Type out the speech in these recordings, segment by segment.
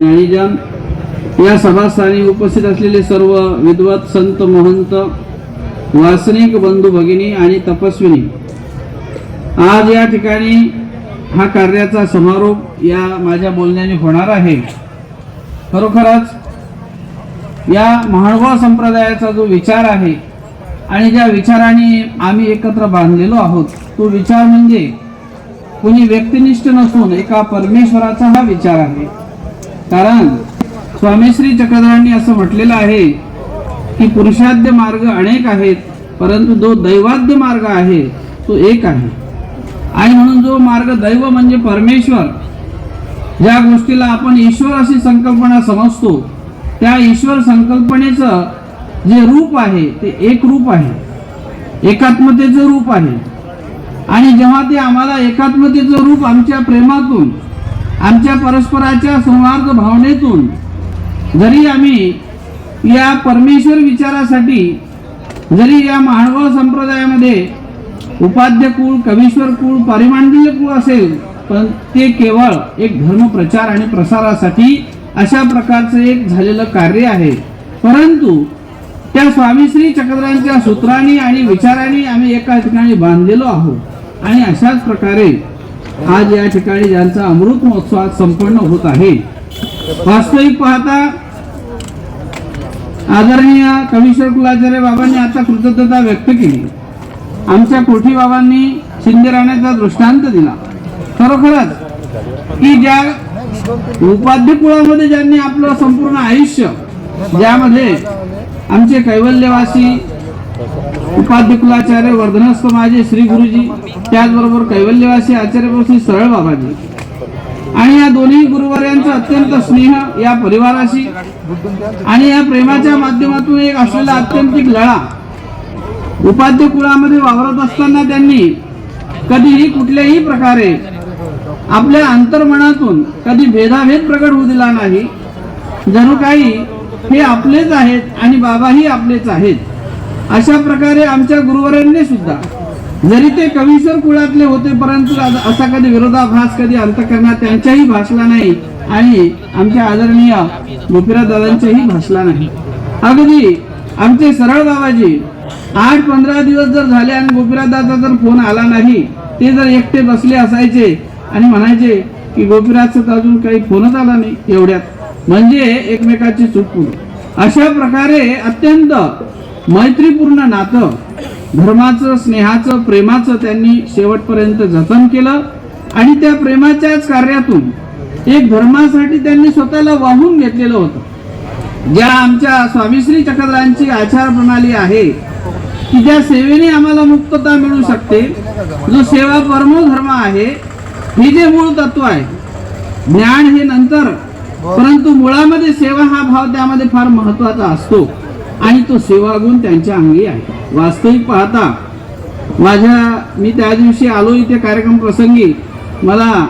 ज्ञानीजन या सभास्थानी उपस्थित असलेले सर्व विद्वत संत महंत वासनिक बंधू भगिनी आणि तपस्विनी आज या ठिकाणी हा कार्याचा समारोप या माझ्या बोलण्याने होणार आहे. खरोखरच या महानुभाव संप्रदायाचा जो विचार आहे आणि ज्या विचाराने आम्ही एकत्र बांधलेलो आहोत तो विचार म्हणजे कोणी व्यक्तिनिष्ठ नसून एका परमेश्वराचा हा विचार आहे. कारण स्वामी श्री चक्रधरांनी असं म्हटलेलं आहे की पुरुषाद्य मार्ग अनेक आहेत परंतु जो दैवाद्य मार्ग आहे तो एक आहे. आणि म्हणून जो मार्ग दैव म्हणजे परमेश्वर ज्या गोष्टीला आपण ईश्वर अशी संकल्पना समजतो त्या ईश्वर संकल्पनेचं जे रूप आहे ते एक रूप आहे. एकात्मतेचं रूप आहे. आणि जेव्हा ते आम्हाला एकात्मतेचं रूप आमच्या प्रेमातून आमच्या परस्पराच्या सौहार्द भावनेतून जरी आम्ही या परमेश्वर विचारासाठी जरी या महानुभाव संप्रदायामध्ये उपाध्य कुळ कवीश्वर कुळ पारिमांडल्य कुळ असेल पण ते केवळ एक धर्म प्रचार आणि प्रसारासाठी अशा प्रकारचं एक झालेलं कार्य आहे. परंतु त्या स्वामी श्री चक्रधरांच्या सूत्रांनी आणि विचारांनी आम्ही एका ठिकाणी बांधलेलो आहोत. आणि अशाच प्रकारे आज या ठिकाणी ज्यांचा अमृत महोत्सव संपन्न होत आहे. वास्तविक पाहता आदरणीय कविश्वर कुलाचार्य बाबांनी आता कृतज्ञता व्यक्त केली. आमच्या कोठी बाबांनी शिंदे राहण्याचा दृष्टांत दिला. खरोखरच की ज्या उपाध्य कुळामध्ये ज्यांनी आपलं संपूर्ण आयुष्य ज्यामध्ये आमचे कैवल्यवासी उपाध्य कुलाचार्य वर्धनस्थ माझे श्री गुरुजी त्याचबरोबर कैवल्यवासी आचार्य श्री सरळ बाबाजी. आणि या दोन्ही गुरुवार्यांचा अत्यंत स्नेह या परिवाराशी आणि या प्रेमाच्या माध्यमातून एक असलेला अत्यंतिक लढा उपाध्य कुळामध्ये वावरत असताना त्यांनी कधीही कुठल्याही प्रकारे आपल्या अंतर्मनातून कधी भेदाभेद प्रकट होऊ दिला नाही. जणू काही हे आपलेच आहेत आणि बाबाही आपलेच आहेत. अशा प्रकारे आमच्या गुरुवरांनी सुद्धा जरी ते कवीश्वर कुळातले होते परंतु असा कधी विरोधाभास कधी अंतकरणात त्यांच्याही भासला नाही आणि आमच्या आदरणीय गोपीराज दादांच्याही भासला नाही. अगदी आमचे सरळ बाबाजी आठ पंधरा दिवस जर झाले आणि गोपीराज दादा जर फोन आला नाही ते जर एकटे बसले असायचे आणि म्हणायचे की गोपीराजचा तर अजून काही फोनच आला नाही एवढ्यात. म्हणजे एकमेकाची चूक अशा प्रकारे अत्यंत मैत्रीपूर्ण नातं धर्माचं स्नेहाचं प्रेमाचं त्यांनी शेवटपर्यंत जतन केलं आणि त्या प्रेमाच्याच कार्यातून एक धर्मासाठी त्यांनी स्वतःला वाहून घेतलेलं होतं. ज्या आमच्या स्वामीश्री चक्रधरांची आचार प्रणाली आहे की ज्या सेवेने आम्हाला मुक्तता मिळू शकते जो सेवा परमो धर्म आहे हे जे मूळ तत्व आहे ज्ञान हे नंतर परंतु मुळामध्ये सेवा हा भाव त्यामध्ये फार महत्त्वाचा असतो. आणि तो सेवागुण त्यांच्या अंगी आहे. वास्तविक पाहता माझ्या मी त्या दिवशी आलो इथे कार्यक्रम प्रसंगी. मला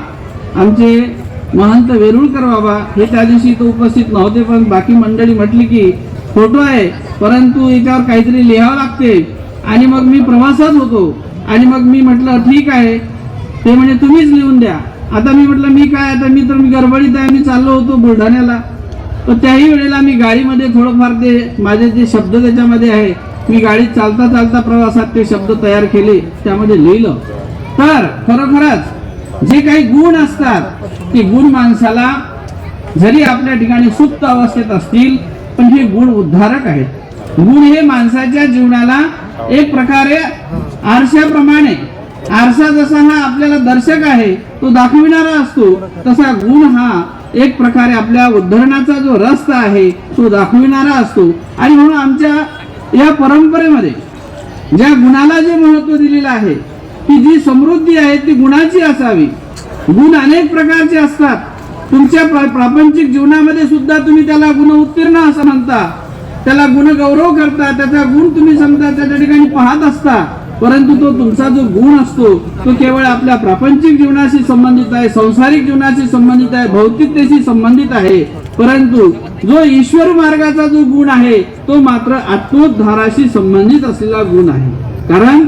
आमचे महंत वेरुळकर बाबा हे त्या दिवशी इथं उपस्थित नव्हते पण बाकी मंडळी म्हटली की फोटो आहे परंतु याच्यावर काहीतरी लिहावं लागते. आणि मग मी प्रवासात होतो. आणि मग मी म्हटलं ठीक आहे. ते म्हणजे तुम्हीच लिहून द्या. आता मी म्हटलं मी काय आता मी तर मी गडबडीत आहे मी चाललो होतो बुलढाण्याला. तर त्याही वेळेला मी गाडीमध्ये थोडंफार ते माझे जे शब्द त्याच्यामध्ये आहे मी गाडी चालता चालता प्रवासात ते शब्द तयार केले त्यामध्ये लिहिलं. तर खरोखरच जे काही गुण असतात ते गुण माणसाला जरी आपल्या ठिकाणी सुप्त अवस्थेत असतील पण हे गुण उद्धारक आहेत. गुण हे माणसाच्या जीवनाला एक प्रकारे आरशाप्रमाणे आरसा जसा हा आपल्याला दर्शक आहे तो दाखविणारा असतो तसा गुण हा एक प्रकारे आपल्या उद्धरणाचा जो रस्ता आहे तो दाखविणारा असतो. आणि म्हणून आमच्या या परंपरेमध्ये ज्या गुणाला जे महत्त्व दिलेलं आहे की जी समृद्धी आहे ती गुणाची असावी. गुण अनेक प्रकारचे असतात. तुमच्या प्रा- प्रापंचिक जीवनामध्ये सुद्धा तुम्ही त्याला गुण उत्तीर्ण असं म्हणता. त्याला गुण गौरव करता त्याचा गुण तुम्ही समजा त्याच्या ठिकाणी पाहत असता. परंतु तो तुमचा जो गुण असतो तो केवळ आपल्या प्रापंचिक जीवनाशी संबंधित आहे संसारिक जीवनाशी संबंधित आहे भौतिकतेशी संबंधित आहे. परंतु जो ईश्वर मार्गाचा जो गुण आहे तो मात्र आत्मोद्धाराशी संबंधित असलेला गुण आहे. कारण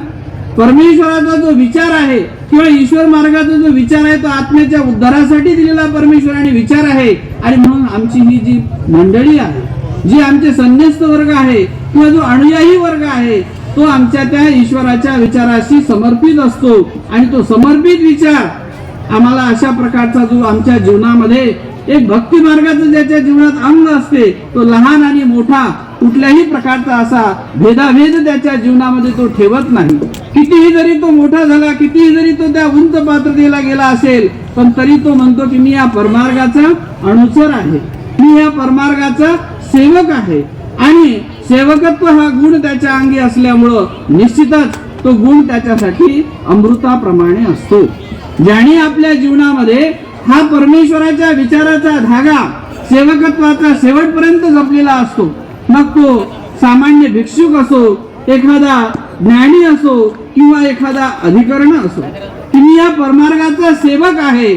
परमेश्वराचा जो विचार आहे किंवा ईश्वर मार्गाचा जो विचार आहे तो आत्म्याच्या उद्धारासाठी दिलेला परमेश्वराने विचार आहे. आणि म्हणून आमची ही जी मंडळी आहे जी आमचे संन्यस्त वर्ग आहे किंवा जो अनुयायी वर्ग आहे तो आमच्या त्या ईश्वराच्या विचाराशी समर्पित असतो. आणि तो समर्पित विचार आम्हाला अशा प्रकारचा जो आमच्या जीवनामध्ये एक भक्ती मार्गाचं ज्याच्या जीवनात अंग असते तो लहान आणि मोठा कुठल्याही प्रकारचा असा भेदाभेद त्याच्या जीवनामध्ये तो ठेवत नाही. कितीही जरी तो मोठा झाला कितीही जरी तो त्या उंच पात्रतेला गेला असेल पण तरी तो म्हणतो की मी या परमार्गाचा अनुचर आहे. मी या परमार्गाचा सेवक आहे. आणि सेवकत्व हा गुण त्याच्या अंगी असल्यामुळं निश्चितच तो गुण त्याच्यासाठी अमृताप्रमाणे असतो. ज्याने आपल्या जीवनामध्ये हा परमेश्वराच्या विचाराचा धागा सेवकत्वाचा शेवटपर्यंत जपलेला असतो. मग तो सामान्य भिक्षुक असो एखादा ज्ञानी असो किंवा एखादा अधिकरण असो की मी या परमार्गाचा सेवक आहे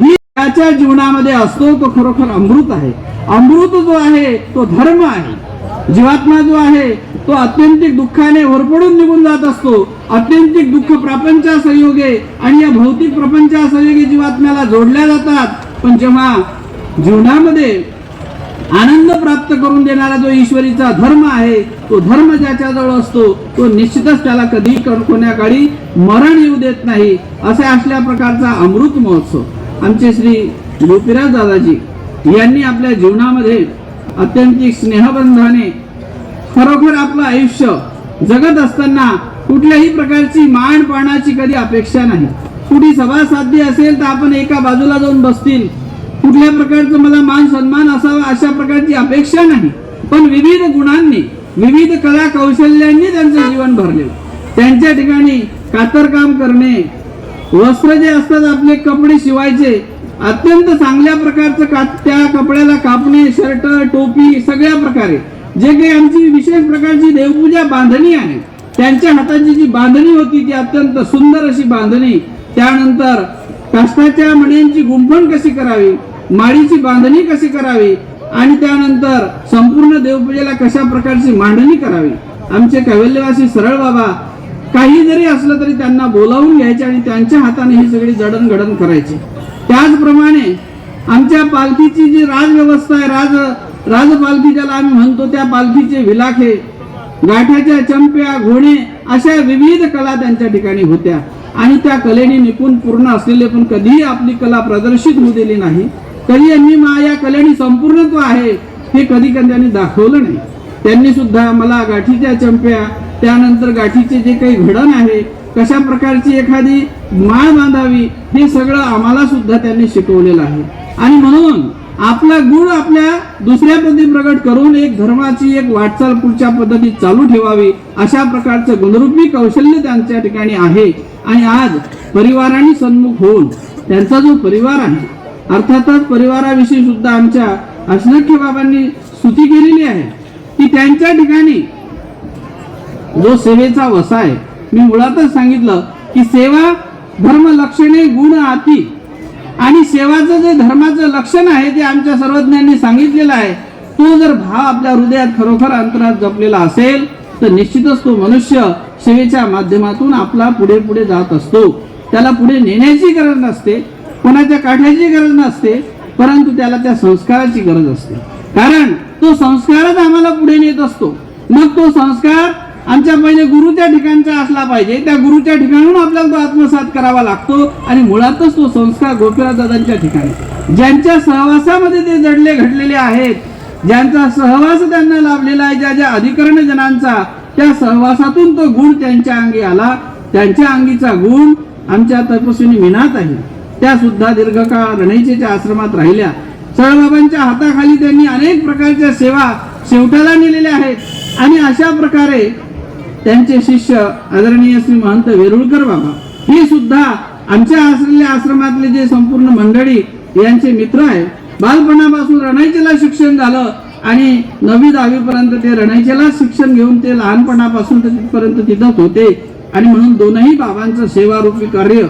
ही त्याच्या जीवनामध्ये असतो तो खरोखर अमृत आहे. अमृत जो आहे तो धर्म आहे. जीवात्मा जो आहे तो अत्यंतिक दुःखाने होरपडून निघून जात असतो. अत्यंतिक दुःख प्रपंचा संयोगे आणि या भौतिक प्रपंचा संयोगे जीवात्म्याला जोडल्या जातात. पण जेव्हा जीवनामध्ये आनंद प्राप्त करून देणारा जो ईश्वरीचा धर्म आहे तो धर्म ज्याच्याजवळ असतो तो निश्चितच त्याला कधी को- कोण्या काळी मरण येऊ देत नाही असे असल्या प्रकारचा अमृत महोत्सव. आमचे श्री गोपीराज दादाजी यांनी आपल्या जीवनामध्ये अत्यंतिक स्नेहबंधाने खरोखर आपलं आयुष्य जगत असताना कुठल्याही प्रकारची मान पाण्याची कधी अपेक्षा नाही. कुठे सभा साध्य असेल तर आपण एका बाजूला जाऊन बसतील. कुठल्या प्रकारचं मला मान सन्मान असावा अशा प्रकारची अपेक्षा नाही. पण विविध गुणांनी विविध कला कौशल्यांनी त्यांचं जीवन भरले. त्यांच्या ठिकाणी कातरकाम करणे वस्त्र जे असतात आपले कपडे शिवायचे अत्यंत चांगल्या प्रकारचं का त्या कपड्याला कापणे शर्ट टोपी सगळ्या प्रकारे. जे काही आमची विशेष प्रकारची देवपूजा बांधणी आहे त्यांच्या हाताची जी बांधणी होती ती अत्यंत सुंदर अशी बांधणी. त्यानंतर काष्टाच्या मण्यांची गुंफण कशी करावी माळीची बांधणी कशी करावी आणि त्यानंतर संपूर्ण देवपूजेला कशा प्रकारची मांडणी करावी. आमचे कैवल्यवासी सरळ बाबा काही जरी असलं तरी त्यांना बोलावून घ्यायचे आणि त्यांच्या हाताने ही सगळी जडणघडण करायची. त्याचप्रमाणे आमच्या पालखीची जी राजव्यवस्था आहे राज राजपालखी ज्याला आम्ही म्हणतो त्या पालखीचे विलाखे गाठाच्या चंप्या घोणे अशा विविध कला त्यांच्या ठिकाणी होत्या. आणि त्या कलेने निपुण पूर्ण असलेले पण कधीही आपली कला प्रदर्शित होऊ दिली नाही. कधी यांनी मा या कलेने संपूर्णत्व आहे हे कधी कधी त्यांनी दाखवलं नाही. त्यांनी सुद्धा मला गाठीच्या चंप्या त्यानंतर गाठीचे जे काही घडण आहे कशा प्रकारची एखादी माळ बांधावी हे सगळं आम्हाला सुद्धा त्यांनी शिकवलेलं आहे. आणि म्हणून आपला गुण आपल्या दुसऱ्या प्रती प्रगट करून एक धर्माची एक वाटचाल पुढच्या पद्धतीत चालू ठेवावी अशा प्रकारचं गुणरूपी कौशल्य त्यांच्या ठिकाणी आहे. आणि आज परिवाराने सन्मुख होऊन त्यांचा जो परिवार आहे अर्थातच परिवाराविषयी सुद्धा आमच्या असनख्य बाबांनी स्तुती केलेली आहे की त्यांच्या ठिकाणी जो सेवेचा वसा आहे मी मुळातच सांगितलं की सेवा धर्म लक्षणे गुण आती. आणि सेवाचं जे धर्माचं लक्षण आहे ते आमच्या सर्वज्ञांनी सांगितलेलं आहे तो जर भाव आपल्या हृदयात खरोखर अंतरात जपलेला असेल तर निश्चितच तो मनुष्य सेवेच्या माध्यमातून आपला पुढे पुढे जात असतो. त्याला पुढे नेण्याची गरज नसते कोणाच्या काठ्याची गरज नसते परंतु त्याला त्या संस्काराची गरज असते. कारण तो संस्कारच आम्हाला पुढे नेत असतो. मग तो संस्कार आमच्या पहिले गुरुच्या ठिकाणचा असला पाहिजे. त्या गुरुच्या ठिकाणून आपल्याला तो आत्मसात करावा लागतो आणि मुळातच तो संस्कार गोपीराजादांच्या ठिकाणी. ज्यांच्या सहवासामध्ये ते जडले घडलेले आहेत ज्यांचा सहवास त्यांना लाभलेला आहे ज्या ज्या अधिकरण जनांचा त्या सहवासातून तो गुण त्यांच्या अंगी आला. त्यांच्या अंगीचा गुण आमच्या तपस्विनी मिनात आहे. त्या सुद्धा दीर्घकाळ रणैचेच्या आश्रमात राहिल्या. सळबाबांच्या हाताखाली त्यांनी अनेक प्रकारच्या सेवा शेवटाला नेलेल्या आहेत. आणि अशा प्रकारे त्यांचे शिष्य आदरणीय श्री महंत वेरुळकर बाबा ही सुद्धा आमच्या असलेल्या आश्रमातले जे संपूर्ण मंडळी यांचे मित्र आहे बालपणापासून रणाईचेला शिक्षण झालं आणि नववी दहावीपर्यंत ते रणाईचेला शिक्षण घेऊन ते लहानपणापासून ते तिथपर्यंत तिथंच होते. आणि म्हणून दोनही बाबांचं सेवारूपी कार्य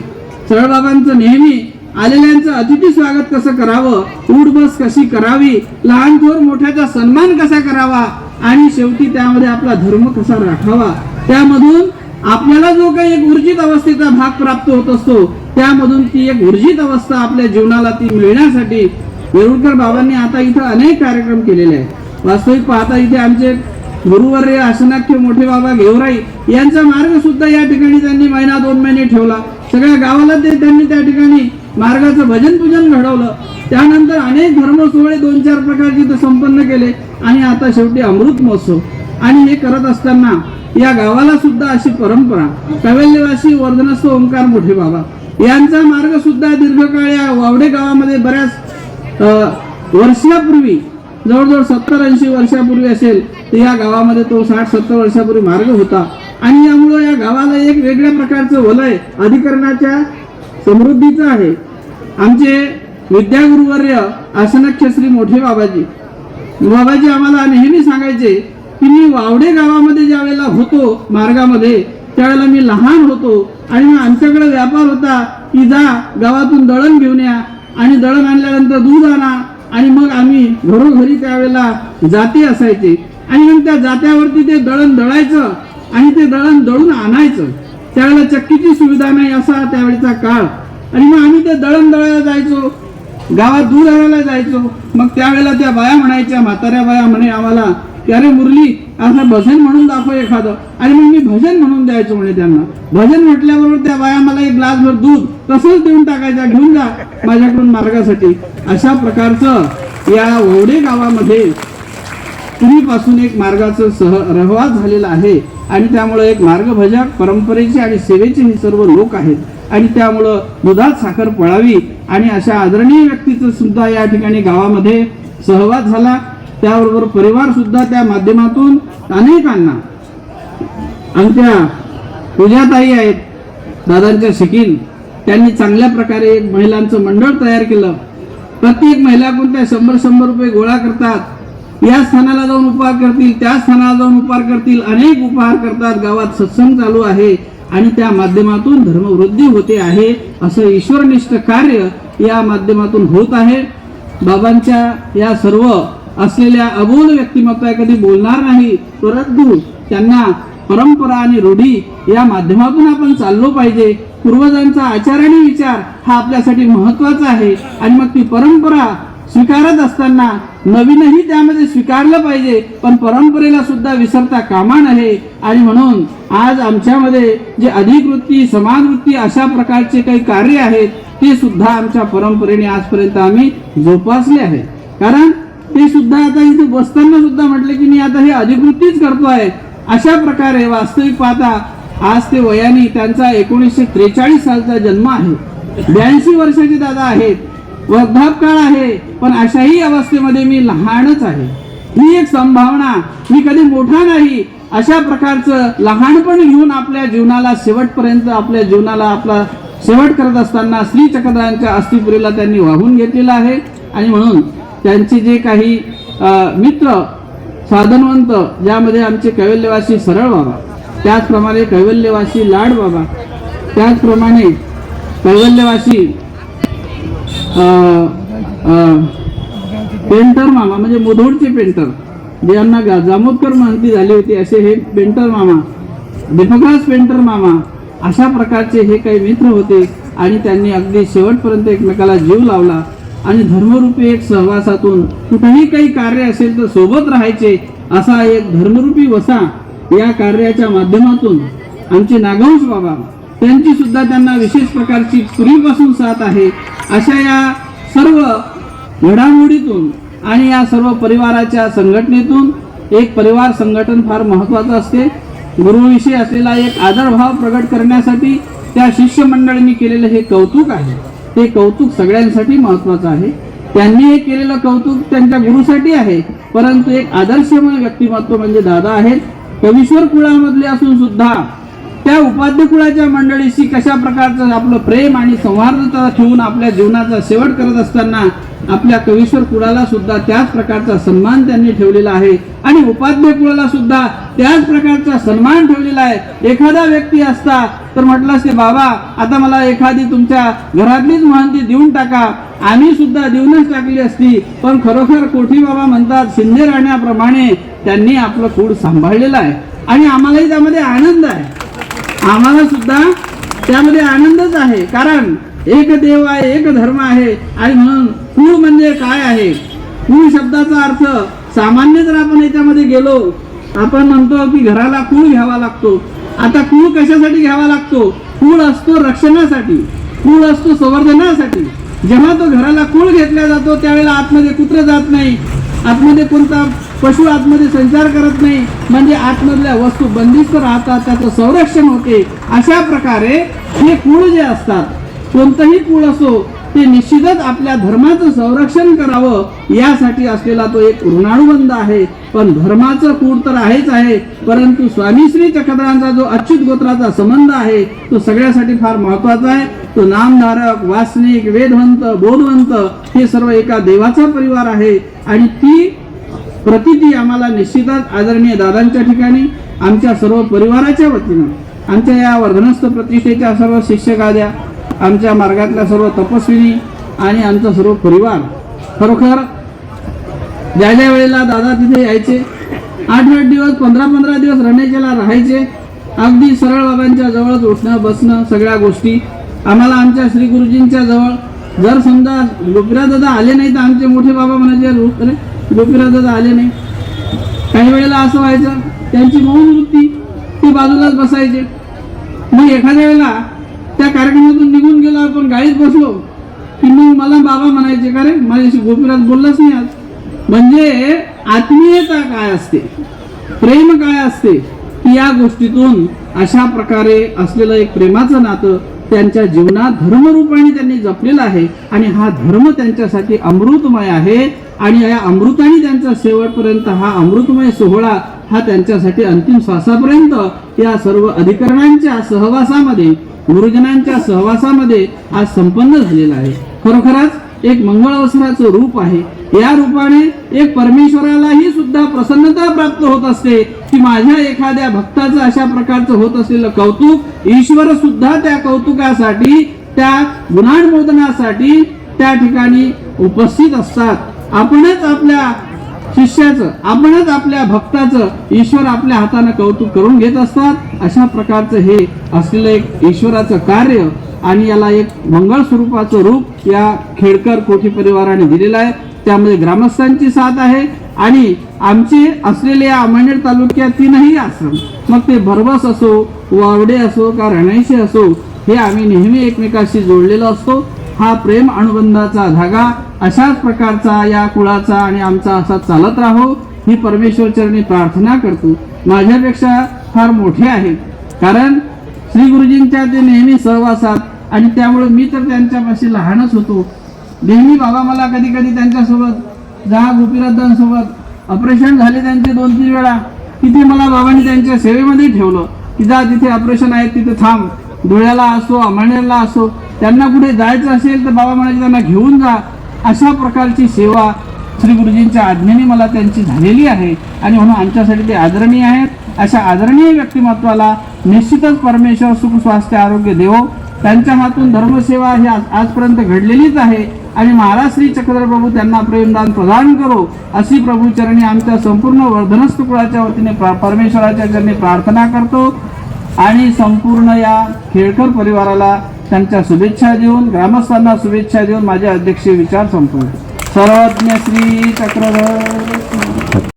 बाबांचं नेहमी आलेल्यांचं अतिथी स्वागत कसं करावं उठ बस कशी करावी लहान थोर मोठ्याचा सन्मान कसा करावा आणि शेवटी त्यामध्ये आपला धर्म कसा राखावा त्यामधून आपल्याला जो काही एक ऊर्जित अवस्थेचा भाग प्राप्त होत असतो त्यामधून ती एक ऊर्जित अवस्था आपल्या जीवनाला ती मिळण्यासाठी वेरुळकर बाबांनी आता इथं अनेक कार्यक्रम केलेले आहेत. वास्तविक पाहता इथे आमचे गुरुवर्य आसनाख्य मोठे बाबा घेवराई यांचा मार्ग सुद्धा या ठिकाणी त्यांनी महिना दोन महिने ठेवला. सगळ्या गावाला ते त्यांनी त्या ठिकाणी मार्गाचं भजन पूजन घडवलं. त्यानंतर अनेक धर्म सोहळे दोन चार प्रकारचे ते संपन्न केले आणि आता शेवटी अमृत महोत्सव. आणि हे करत असताना या गावाला सुद्धा अशी परंपरा. कवल्यवासी वर्धनस्थ ओंकार मोठे बाबा. यांचा मार्ग सुद्धा दीर्घकाळ या वावडे गावामध्ये बऱ्याच वर्षापूर्वी जवळजवळ सत्तर ऐंशी वर्षापूर्वी असेल तर या गावामध्ये तो साठ सत्तर वर्षापूर्वी मार्ग होता. आणि यामुळं या गावाला एक वेगळ्या प्रकारचं वलय अधिकरणाच्या समृद्धीचं आहे. आमचे विद्यागुरुवर्य आसनाख्य श्री मोठे बाबाजी. बाबाजी आम्हाला नेहमी सांगायचे की मी वावडे गावामध्ये ज्या वेळेला होतो मार्गामध्ये त्यावेळेला मी लहान होतो आणि मग आमच्याकडे व्यापार होता की जा गावातून दळण घेऊन या आणि दळण आणल्यानंतर दूध आणा आणि मग आम्ही घरोघरी त्यावेळेला जाते असायचे. आणि मग त्या जात्यावरती ते दळण दळायचं आणि ते दळण दळून आणायचं. त्यावेळेला चक्कीची सुविधा नाही असा त्यावेळेचा काळ. आणि मग आम्ही ते दळण दळायला जायचो. गावात दूध आणायला जायचो. मग त्यावेळेला त्या बाया म्हणायच्या म्हाताऱ्या बाया म्हणे आम्हाला की अरे मुरली? असं भजन म्हणून दाखव एखादं. आणि मग मी भजन म्हणून द्यायचो म्हणे त्यांना. भजन म्हटल्याबरोबर त्या बाया मला एक ग्लासभर दूध तसंच देऊन टाकायचा घेऊन जा माझ्याकडून मार्गासाठी. अशा प्रकारचं या ओवडे गावामध्ये पूर्वीपासून एक मार्गाचं सह रहवास झालेला आहे आणि त्यामुळं एक मार्गभजक परंपरेचे आणि सेवेचे हे सर्व लोक आहेत. आणि त्यामुळं दुधात साखर पळावी आणि अशा आदरणीय व्यक्तीचं सुद्धा या ठिकाणी गावामध्ये सहवास झाला. त्याबरोबर परिवार सुद्धा त्या माध्यमातून अनेकांना आमच्या पूजाताई आहेत दादांच्या शिकीन त्यांनी चांगल्या प्रकारे एक महिलांचं मंडळ तयार केलं. प्रत्येक महिला कोणत्या शंभर शंभर रुपये गोळा करतात या स्थानाला जाऊन उपहार करतील त्या स्थानाला जाऊन उपहार करतील अनेक उपहार करतात. गावात सत्संग चालू आहे आणि त्या माध्यमातून धर्मवृद्धी होते आहे असं ईश्वरनिष्ठ कार्य या माध्यमातून होत आहे. बाबांच्या या सर्व असलेल्या अबोल व्यक्तिमत्वा कधी बोलणार नाही परंतु त्यांना परंपरा आणि रूढी या माध्यमातून आपण चाललो पाहिजे. पूर्वजांचा आचार आणि विचार हा आपल्यासाठी महत्त्वाचा आहे आणि मग ती परंपरा स्वीकारत असताना नवीनही त्यामध्ये स्वीकारलं पाहिजे पण परंपरेला सुद्धा विसरता कामा नये. आणि म्हणून आज आमच्यामध्ये जे अधिकृती समाजवृत्ती अशा प्रकारचे काही कार्य आहेत ते सुद्धा आमच्या परंपरेने आजपर्यंत आम्ही जोपासले आहे. कारण ते सुद्धा आता इथे बसताना सुद्धा म्हटले की मी आता हे अधिकृतीच आहे अशा प्रकारे वास्तविक पाहता आज ते वयाने त्यांचा एकोणीसशे त्रेचाळीस सालचा जन्म आहे. ब्याऐंशी वर्षाचे दादा आहेत. वृद्धापकाळ आहे पण अशाही अवस्थेमध्ये मी लहानच आहे. ही एक संभावना मी कधी मोठा नाही. अशा प्रकारचं लहानपण घेऊन आपल्या जीवनाला शेवटपर्यंत आपल्या जीवनाला आपला शेवट करत असताना श्री चक्रधरांच्या अस्थिपुरीला त्यांनी वाहून घेतलेलं आहे. आणि म्हणून त्यांचे जे काही मित्र साधनवंत ज्यामध्ये आमचे कैवल्यवासी सरळ बाबा त्याचप्रमाणे कैवल्यवासी लाड बाबा त्याचप्रमाणे कैवल्यवासी पेंटर मामा म्हणजे मुधोडचे पेंटर जे यांना गा- जामोदकर माहिती झाली होती असे हे पेंटर मामा दीपकराज पेंटर मामा अशा प्रकारचे हे काही मित्र होते आणि त्यांनी अगदी शेवटपर्यंत एकमेकाला जीव लावला आणि धर्मरूपी एक सहवासातून कुठेही काही कार्य असेल तर सोबत राहायचे असा एक धर्मरूपी वसा या कार्याच्या माध्यमातून आमचे नागवंश बाबा त्यांची सुद्धा त्यांना विशेष प्रकारची पूर्वीपासून साथ आहे. अशा या सर्व घडामोडीतून आणि या सर्व परिवाराच्या संघटनेतून एक परिवार संघटन फार महत्त्वाचं असते. गुरुविषयी असलेला एक आदरभाव प्रकट करण्यासाठी त्या शिष्यमंडळींनी केलेलं हे कौतुक आहे. ते कौतुक सगळ्यांसाठी महत्त्वाचं आहे. त्यांनी हे केलेलं कौतुक त्यांच्या गुरुसाठी आहे. परंतु एक आदर्शमय व्यक्तिमत्व म्हणजे दादा आहेत. कवीश्वर कुळामधले असून सुद्धा त्या उपाध्य कुळाच्या मंडळीशी कशा प्रकारचं आपलं प्रेम आणि सौहार्दता ठेवून आपल्या जीवनाचा शेवट करत असताना आपल्या कवीश्वर कुळाला सुद्धा त्याच प्रकारचा सन्मान त्यांनी ठेवलेला आहे. आणि उपाध्य कुळाला सुद्धा त्याच प्रकारचा सन्मान ठेवलेला आहे. एखादा व्यक्ती असता तर म्हटलं असते बाबा आता मला एखादी तुमच्या घरातलीच महंती देऊन टाका. आम्ही सुद्धा देऊनच टाकली असती. पण खरोखर कोठी बाबा म्हणतात शिंदे राहण्याप्रमाणे त्यांनी आपलं कूड सांभाळलेलं आहे. आणि आम्हालाही त्यामध्ये आनंद आहे. आम्हाला सुद्धा त्यामध्ये आनंदच आहे. कारण एक देव आहे एक धर्म आहे. आणि म्हणून कुळ म्हणजे काय आहे? कुळ शब्दाचा अर्थ सामान्य जर आपण याच्यामध्ये गेलो आपण म्हणतो की घराला कुळ घ्यावा लागतो. आता कुळ कशासाठी घ्यावा लागतो? कुळ असतो रक्षणासाठी. कुळ असतो संवर्धनासाठी. जेव्हा तो घराला कुळ घेतला जातो त्यावेळेला आतमध्ये कुत्र जात नाही. आतमध्ये कोणता पशु आतमध्ये संचार करत नाही म्हणजे आतमधल्या वस्तू बंदिस्त राहतात त्याचं संरक्षण होते. अशा प्रकारे हे कुळ जे असतात कोणतंही कुळ असो ते निश्चितच आपल्या धर्माचं संरक्षण करावं यासाठी असलेला तो एक ऋणानुबंध आहे. पण धर्माचं कूड तर आहेच आहे. परंतु स्वामी श्री चक्रधरांचा जो अच्युत गोत्राचा संबंध आहे तो सगळ्यासाठी फार महत्त्वाचा आहे. तो नामधारक वासनिक वेदवंत बोधवंत हे सर्व एका देवाचा परिवार आहे. आणि ती प्रतिती आम्हाला निश्चितच आदरणीय दादांच्या ठिकाणी आमच्या सर्व परिवाराच्या वतीनं आमच्या या वर्धनस्थ प्रतिष्ठेच्या सर्व शिक्षकाद्या आमच्या मार्गातल्या सर्व तपस्विनी आणि आमचा सर्व परिवार. खरोखर ज्या ज्या वेळेला दादा तिथे यायचे आठ आठ दिवस पंधरा पंधरा दिवस रणेच्याला राहायचे अगदी सरळ बाबांच्या जवळच उठणं बसणं सगळ्या गोष्टी. आम्हाला आमच्या श्री गुरुजींच्या जवळ जर समजा गोपीराज दादा आले नाही तर आमचे मोठे बाबा म्हणायचे अरे गोपीराज दादा आले नाही. काही वेळेला असं व्हायचं त्यांची मौन वृत्ती ती बाजूलाच बसायचे. मग एखाद्या वेळेला त्या कार्यक्रमातून निघून गेलो आपण गाडीत बसलो. की मग मला बाबा म्हणायचे का रे? माझ्याशी गोपीराज बोललाच नाही आज. म्हणजे आत्मीयता काय असते? प्रेम काय असते? की या गोष्टीतून अशा प्रकारे असलेलं एक प्रेमाचं नातं त्यांच्या जीवनात धर्मरूपाने त्यांनी जपलेलं आहे आणि हा धर्म त्यांच्यासाठी अमृतमय आहे आणि या अमृताने त्यांचा शेवटपर्यंत हा अमृतमय सोहळा हा त्यांच्यासाठी अंतिम श्वासापर्यंत या सर्व अधिकरणांच्या सहवासामध्ये गुरुजनांच्या सहवासामध्ये आज संपन्न झालेला आहे. खरोखरच एक मंगळ अवसराचं रूप आहे. या रूपाने एक परमेश्वरालाही सुद्धा प्रसन्नता प्राप्त होत असते. की माझ्या एखाद्या भक्ताचं अशा प्रकारचं होत असलेलं कौतुक ईश्वर सुद्धा त्या कौतुकासाठी त्या गुणांमोदनासाठी त्या ठिकाणी उपस्थित असतात. आपणच आपल्या शिष्याचं आपणच आपल्या भक्ताचं ईश्वर आपल्या हातानं कौतुक करून घेत असतात. अशा प्रकारचं हे असलेलं एक ईश्वराचं कार्य आणि याला एक मंगळ स्वरूपाचं रूप या खेडकर कोठी परिवाराने दिलेलं आहे. त्यामध्ये ग्रामस्थांची साथ आहे आणि आमचे असलेले या अमळनेर तालुक्यात तीनही आश्रम मग ते भरवस असो वावडे असो का रणायशी असो हे आम्ही नेहमी एकमेकाशी जोडलेलो असतो. हा प्रेम अनुबंधाचा धागा अशाच प्रकारचा या कुळाचा आणि आमचा असा चालत राहो ही परमेश्वर चरणी प्रार्थना करतो. माझ्यापेक्षा फार मोठे आहेत कारण श्री गुरुजींच्या ते नेहमी सहवासात आणि त्यामुळे मी तर त्यांच्यापाशी लहानच होतो. नेहमी बाबा मला कधी कधी त्यांच्यासोबत जा गोपीनाथांसोबत. ऑपरेशन झाले त्यांचे दोन तीन वेळा. तिथे मला बाबांनी त्यांच्या सेवेमध्ये ठेवलं. की जा तिथे ऑपरेशन आहे तिथे थांब. डोळ्याला असो अमळनेरला असो त्यांना कुठे जायचं असेल तर बाबा म्हणायचे त्यांना घेऊन जा. अशा प्रकारची सेवा श्री गुरुजींच्या आज्ञेने मला त्यांची झालेली आहे. आणि म्हणून आमच्यासाठी ते आदरणीय आहेत. अशा आदरणीय व्यक्तिमत्वाला निश्चितच परमेश्वर सुख स्वास्थ्य आरोग्य देवो. त्यांच्या हातून धर्मसेवा ही आज- आजपर्यंत घडलेलीच आहे. आणि महाराज श्री चक्रधर प्रभू त्यांना प्रेमदान प्रदान करो. अशी प्रभूचरणी आमच्या संपूर्ण वर्धनस्थ कुळाच्या वतीने प्रा- परमेश्वराच्या चरणी प्रार्थना करतो. आणि संपूर्ण या खेळकर परिवाराला त्यांच्या शुभेच्छा देऊन ग्रामस्थांना शुभेच्छा देऊन माझे अध्यक्ष विचार संपवले. सर्वज्ञ श्री चक्रधर